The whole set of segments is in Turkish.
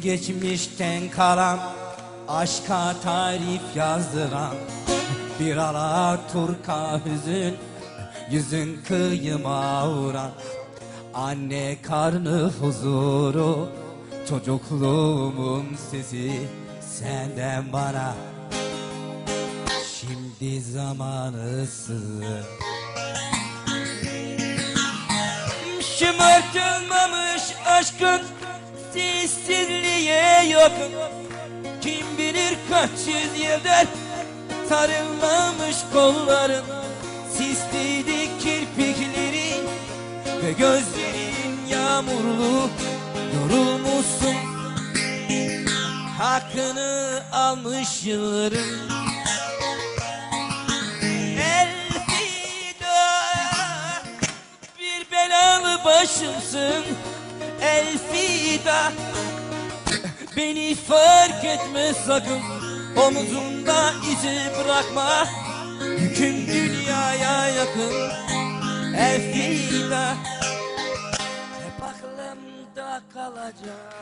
geçmişten kalan Aşka tarif yazdıran Bir Alaturka hüzün Yüzün kıyıma vuran Anne karnı huzuru Çocukluğumun sesi Senden bana. Şimdi zamanısı Şımartılmamış aşkın Sessizliğe yakın Kim bilir kaç yüz yıldır Sarılmamış kolların Sisliydi kirpiklerin Ve gözlerin yağmurlu Yorulmuşsun. Hakkını almış yılların Elfida Bir belalı başımsın Elfida. Beni fark etme sakın. Omuzumda izi bırakma. Yüküm dünyaya yakın. Elfida. Hep aklımda kalacak.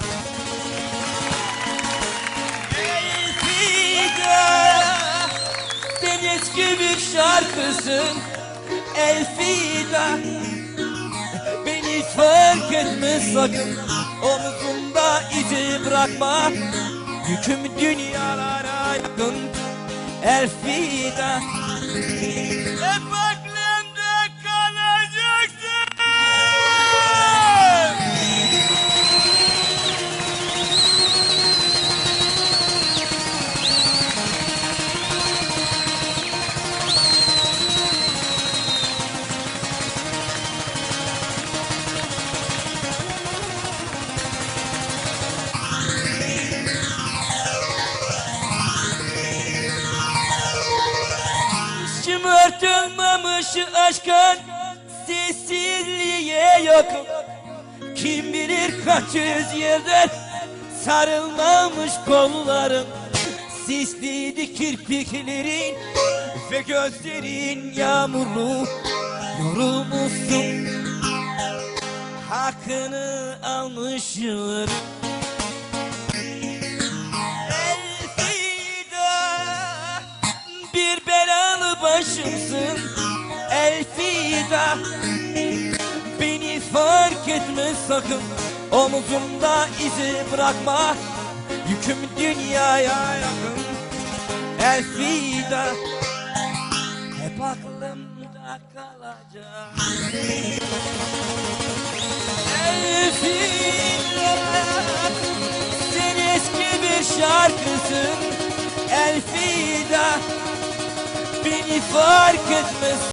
Elfida. Sen eski bir şarkısın. Elfida Fark etme sakın Omuzumda izi bırakma. Yüküm dünyalara yakın Elfida Hep Şımartılmamış aşkın sessizliğe yakın Kim bilir kaç yüz yıldır sarılmamış kolların Sisliydi kirpiklerin ve gözlerin yağmurlu. Yorulmuşsun hakkını almış Beni fark etme sakın Omuzumda izi bırakma. Yüküm dünyaya yakın Elfida Hep aklımda kalacak. Elfida Sen eski bir şarkısın. Elfida Beni fark etmez